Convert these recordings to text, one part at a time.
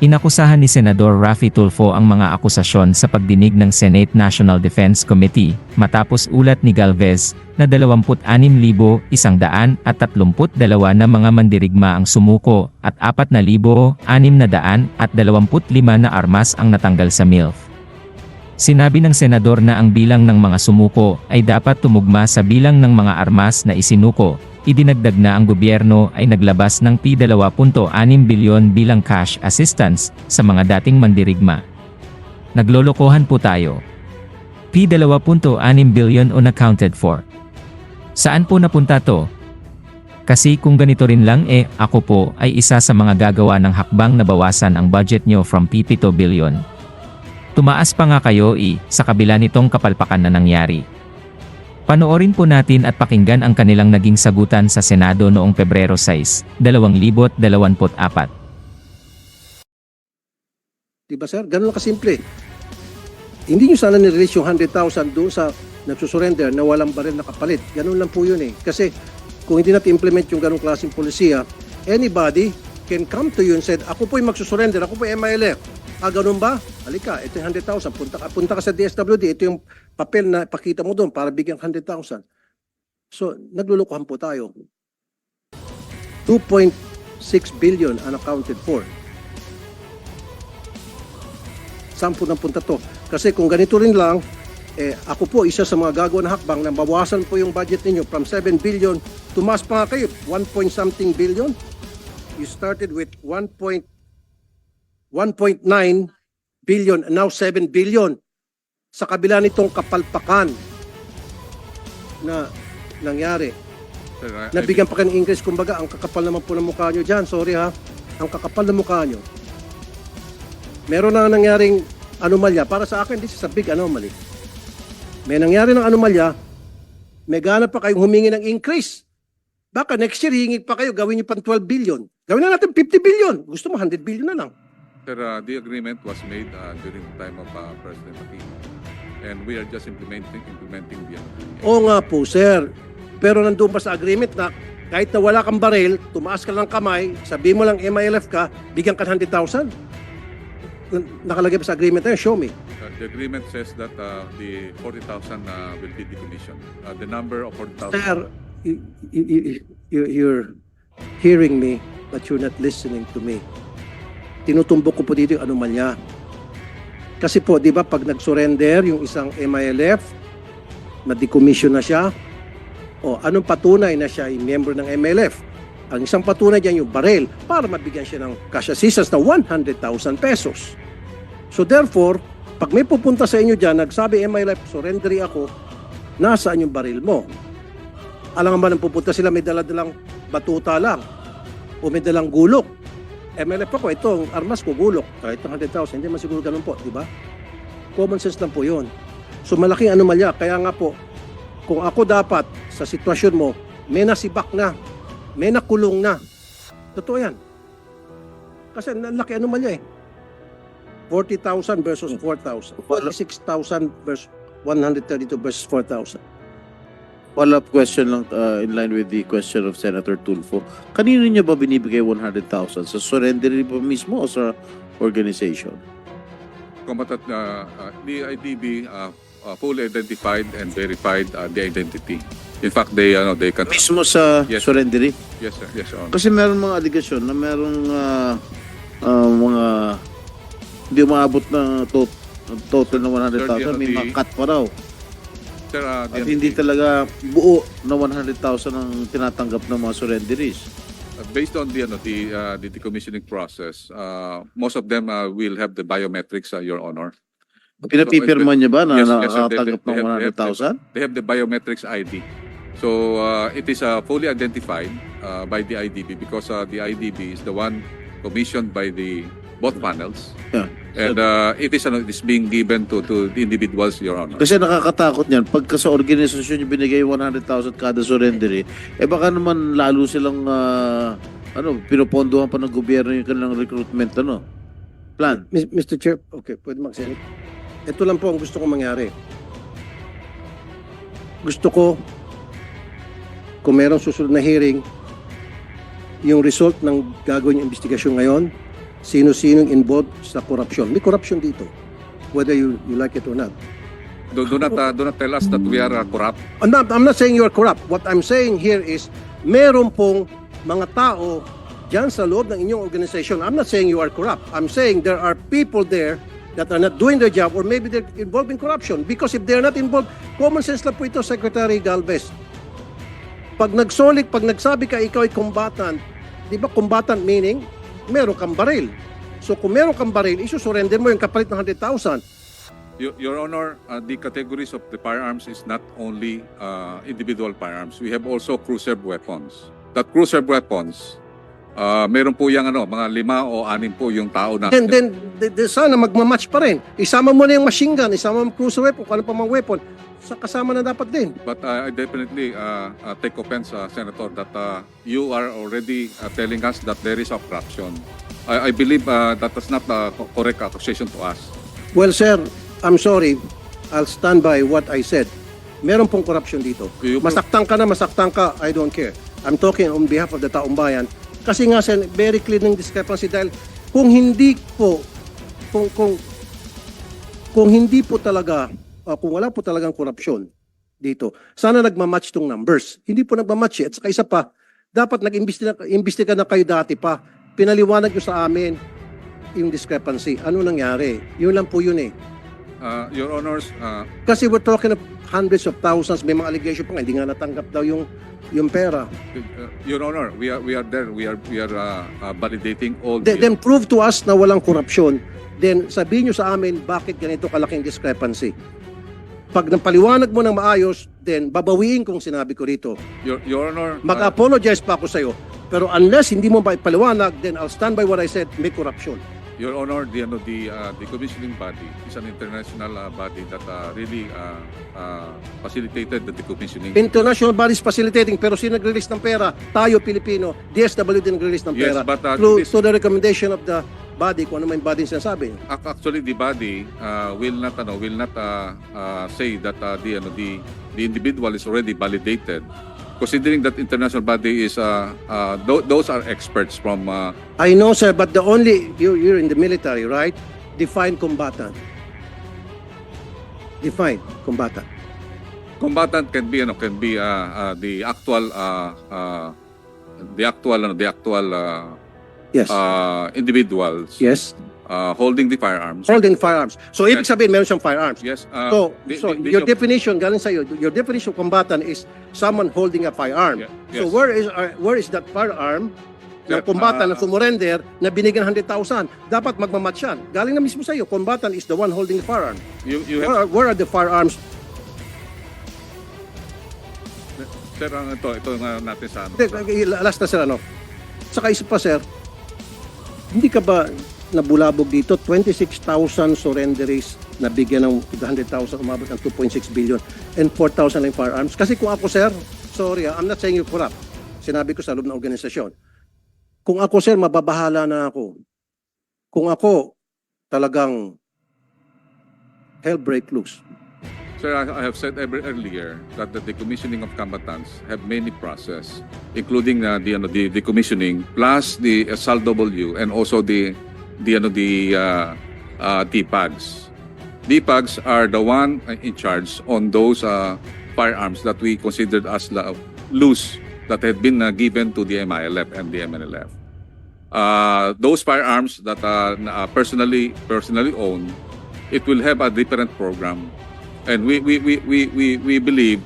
Inakusahan ni Senador Raffy Tulfo ang mga akusasyon sa pagdinig ng Senate National Defense Committee matapos ulat ni Galvez na 26,132 na mga mandirigma ang sumuko at 4,625 na armas ang natanggal sa MILF. Sinabi ng senador na ang bilang ng mga sumuko ay dapat tumugma sa bilang ng mga armas na isinuko. Idinagdag na ang gobyerno ay naglabas ng P2.6 bilyon bilang cash assistance sa mga dating mandirigma. Naglolokohan po tayo. P2.6 bilyon unaccounted for. Saan po napunta to? Kasi kung ganito rin lang eh, ako po ay isa sa mga gagawa ng hakbang na bawasan ang budget nyo from P2 billion. Tumaas pa nga kayo i, sa kabila nitong kapalpakan na nangyari. Panoorin po natin at pakinggan ang kanilang naging sagutan sa Senado noong Pebrero 6, 2024. Di ba sir? Ganun lang kasimple. Hindi nyo sana nirelease yung 100,000 doon sa nagsusurrender na walang baril na kapalit. Ganun lang po yun eh. Kasi kung hindi natin implement yung ganung klaseng polisiya, anybody can come to you and said, ako po yung magsusurrender, ako po MILF. Ah, ganun ba? Halika, ito yung 100,000. Punta, ka- punta ka sa DSWD, ito yung papel na pakita mo doon para bigyan ka 100,000. So, naglulukuhan po tayo. 2.6 billion unaccounted for. saan po napunta to? Kasi kung ganito rin lang, eh, ako po isa sa mga gagawa ng hakbang na bawasan po yung budget ninyo from 7 billion, tumas pa nga kayo, 1 point something billion. You started with 1 point 1.9 billion, and now 7 billion. Sa kabila nitong kapalpakan na nangyari. Sir, I- I Nabigyan pa kayo ng increase, kumbaga, ang kakapal naman po ng mukha nyo dyan. Sorry ha, ang kakapal ng mukha nyo. Meron na nangyaring anomalya. Para sa akin, this is a big anomaly. May nangyari ng anomalya, may gana pa kayong humingi ng increase. Baka next year, hingi pa kayo, gawin nyo pang 12 billion. Gawin na natin 50 billion. Gusto mo, 100 billion na lang. Sir, uh, the agreement was made uh, during the time of uh, President Aquino. And we are just implementing implementing the agreement. Oo nga po, sir. Pero nandun pa sa agreement na kahit na wala kang baril, tumaas ka lang ng kamay, sabi mo lang MILF ka, bigyan ka ng 100,000. N- Nakalagay pa sa agreement na yun, show me. Uh, the agreement says that uh, the 40,000 uh, will be decommissioned. Uh, the number of 40,000. Sir, you, you- you- you're hearing me, but you're not listening to me. Tinutumbok ko po dito yung anomalya. Kasi po, di ba, pag nag-surrender yung isang MILF, na-decommission na siya, o anong patunay na siya ay member ng MLF? Ang isang patunay dyan yung baril para mabigyan siya ng cash assistance na 100,000 pesos. So therefore, pag may pupunta sa inyo dyan, nagsabi MILF, surrendery ako, nasaan yung baril mo? Alam nga ba nang pupunta sila, may dala-dalang batuta lang o may dalang gulok. MLF ako, ito, ang armas ko, gulok. Kahit ng 100,000, hindi man siguro ganun po, di ba? Common sense lang po yun. So malaking anomalya. Kaya nga po, kung ako dapat sa sitwasyon mo, may nasibak na, may nakulong na. Totoo yan. Kasi laki anomalya eh. 40,000 versus 4,000. 46,000 versus 132 versus 4,000. Follow-up question lang uh, in line with the question of Senator Tulfo. Kanino niya ba binibigay 100,000? Sa surrender ba mismo o sa organization? Combatant, uh, uh, the IDB uh, uh, fully identified and verified uh, the identity. In fact, they, ano, they can... Mismo sa Yes. surrendery? Yes, sir. Yes, Honor. Kasi meron mga aligasyon na merong uh, uh, mga hindi umaabot na to- total na 100,000. May the- mga cut pa raw. Sir, uh, the- At hindi talaga buo na 100,000 ang tinatanggap ng mga surrenderies. Uh, based on the, ano, the, uh, the decommissioning process, uh, most of them uh, will have the biometrics, uh, Your Honor. Pinapipirma niya ba na Yes, yes, sir. They- they ng have- they have- 100,000? They have the biometrics ID. So uh, it is uh, fully identified uh, by the IDB because uh, the IDB is the one commissioned by the both panels. Yeah. And uh, it is ano, it is being given to to the individuals, Your Honor. Kasi nakakatakot niyan. Pagka sa organisasyon yung binigay 100,000 kada surrender, eh baka naman lalo silang ah, ano, pinopondohan pa ng gobyerno yung kanilang recruitment ano, plan. Mis- Mr. Chair, okay, pwede magsalit. Ito lang po ang gusto kong mangyari. Gusto ko, kung merong susunod na hearing, yung result ng gagawin yung investigasyon ngayon, sino-sinong involved sa korupsyon. May korupsyon dito. Whether you, you like it or not. Do, do not uh, do not tell us that we are uh, corrupt. I'm not, I'm not saying you are corrupt. What I'm saying here is, meron pong mga tao dyan sa loob ng inyong organization. I'm not saying you are corrupt. I'm saying there are people there that are not doing their job or maybe they're involved in corruption. Because if they're not involved, common sense lang po ito, Secretary Galvez. Pag nagsolik, pag nagsabi ka ikaw ay combatant, di ba combatant meaning, meron kang baril. So kung meron kang baril, isusurrender mo yung kapalit ng 100,000. Your, Your Honor, uh, the categories of the firearms is not only uh, individual firearms. We have also cruiser weapons. That cruiser weapons, uh, meron po yung ano, mga lima o anim po yung tao na Then, then, de, de, sana magmamatch pa rin. Isama mo na yung machine gun, isama mo yung cruiser weapon, kung ano pa mga weapon. Sa kasama na dapat din. But uh, I definitely uh, uh, take offense, uh, Senator, that uh, you are already uh, telling us that there is a corruption. I, I believe uh, that is not a co- correct accusation to us. Well, sir, I'm sorry. I'll stand by what I said. Meron pong corruption dito. You- Masaktan ka na, masaktan ka, I don't care. I'm talking on behalf of the taong bayan. Kasi nga, sir, very clear ng discrepancy dahil kung hindi po, kung, kung, kung hindi po talaga, uh, kung wala po talagang korupsyon dito, sana nagmamatch tong numbers. Hindi po nagmamatch eh. At saka isa pa, dapat nag-imbestiga imbestiga na kayo dati pa. Pinaliwanag nyo sa amin yung discrepancy. Ano nangyari? Yun lang po yun eh. Uh, Your Honors, uh, Kasi we're talking of hundreds of thousands, may mga allegation pa nga, hindi nga natanggap daw yung yung pera. uh, Your Honor, we are we are there. We are we are uh, uh, validating all Then, the then prove to us na walang korupsyon. Then sabihin nyo sa amin bakit ganito kalaking discrepancy. Pag napaliwanag mo ng maayos, then babawiin kong sinabi ko rito. Your, Your Honor. uh, Mag-apologize pa ako sa'yo. Pero unless hindi mo ba ipaliwanag, then I'll stand by what I said, may corruption. Your Honor, the ano the uh, the commissioning body is an international uh, body that uh, really uh, uh, facilitated the decommissioning. International bodies facilitating, pero sino nag-release ng pera? Tayo, Pilipino. DSWD nag-release ng Yes, pera. but, uh, Through, this- to the recommendation of the body, kung ano man yung body yung sinasabi. Ac- Actually, the body uh, will not ano will not uh, uh, say that uh, the ano the the individual is already validated. Considering that international body is uh, uh, tho- those are experts from uh, I know, sir, but the only, you, you're in the military, right? Define combatant. Define combatant. combatant can be ano can be uh, uh, the actual uh, uh, the actual ano the actual uh, Yes. uh, individuals yes. Uh, holding the firearms. Holding firearms. So, ibig Yes. sabihin, meron siyang firearms. Yes. Uh, So, the- so the- your definition, galing sa'yo, your definition of combatant is someone holding a firearm. Yeah, So, yes. where is uh, where is that firearm Sir, ng combatant uh, na sumurrender na binigyan 100,000? Dapat magmamatch yan. Galing na mismo sa'yo, combatant is the one holding the firearm. you, you have Where are, where are the firearms? sir ang ito ito nga natin sa ano. Last na sir, ano? Saka isa pa, sir, hindi ka ba nabulabog dito? 26,000 surrenderies na bigyan ng 100,000, umabot ng 2.6 billion and 4,000 lang firearms. Kasi kung ako, sir, sorry, ah, I'm not saying you corrupt. Sinabi ko sa loob ng organisasyon. Kung ako, sir, mababahala na ako. Kung ako, talagang hell break loose. Sir, I have said earlier that the decommissioning of combatants have many process, including uh, the ano the decommissioning plus the SLW and also the the ano the uh, uh, DPAGs. DPAGs are the one in charge on those uh, firearms that we considered as loose that had been uh, given to the MILF and the MNLF. Uh, those firearms that are uh, personally personally owned, it will have a different program And we we we we we, we believe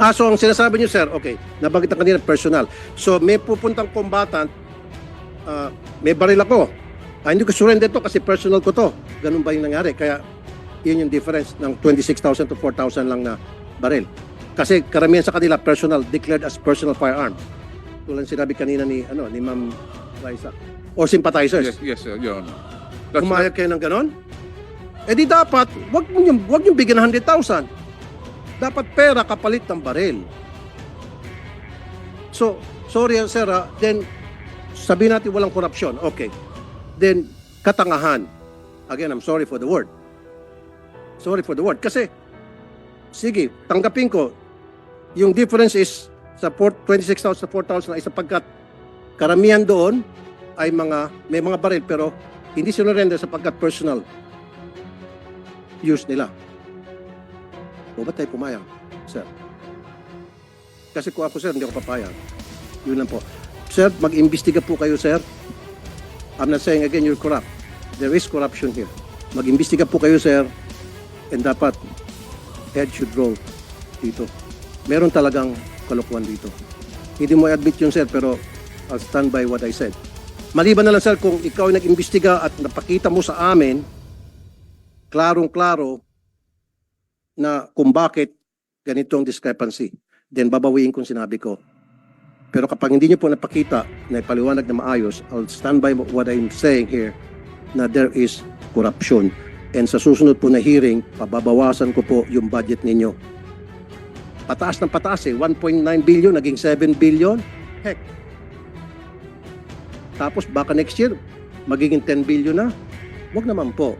Ah, so ang sinasabi niyo, sir, okay, nabanggit na kanina personal. So may pupuntang combatant, ah, may baril ako. Ah, hindi ko surrender to kasi personal ko to. Ganun ba yung nangyari? Kaya yun yung difference ng 26,000 to 4,000 lang na baril. Kasi karamihan sa kanila personal, declared as personal firearm. Tulad sinabi kanina ni ano ni Ma'am Liza. Or sympathizers. yes yes uh, Your Honor. That's Pumayag kayo ng ganon? Eh di dapat, wag mo yung, wag yung bigyan ng 100,000. Dapat pera kapalit ng baril. So, sorry sir, ah, then sabihin natin walang korupsyon. Okay. Then, katangahan. Again, I'm sorry for the word. Sorry for the word. Kasi, sige, tanggapin ko, yung difference is sa 4 26,000 sa 4,000 ay sapagkat karamihan doon ay mga, may mga baril pero Hindi sinurrender sapagkat personal use nila. O ba't tayo pumayag, sir? Kasi kung ako, sir, hindi ako papayag. Yun lang po. Sir, mag-imbestiga po kayo, sir. I'm not saying again you're corrupt. There is corruption here. Mag-imbestiga po kayo, sir. And dapat, head should roll dito. Meron talagang kalokohan dito. Hindi mo admit yun, sir, pero I'll stand by what I said. Maliban na lang, sir, kung ikaw ay nag-imbestiga at napakita mo sa amin, klarong-klaro na kung bakit ganitong discrepancy, then babawiin kung sinabi ko. Pero kapag hindi niyo po napakita na ipaliwanag na maayos, I'll stand by what I'm saying here na there is corruption. And sa susunod po na hearing, pababawasan ko po yung budget ninyo. Pataas ng pataas eh. 1.9 billion, naging 7 billion. Heck. Tapos baka next year, magiging 10 billion na. Huwag naman po.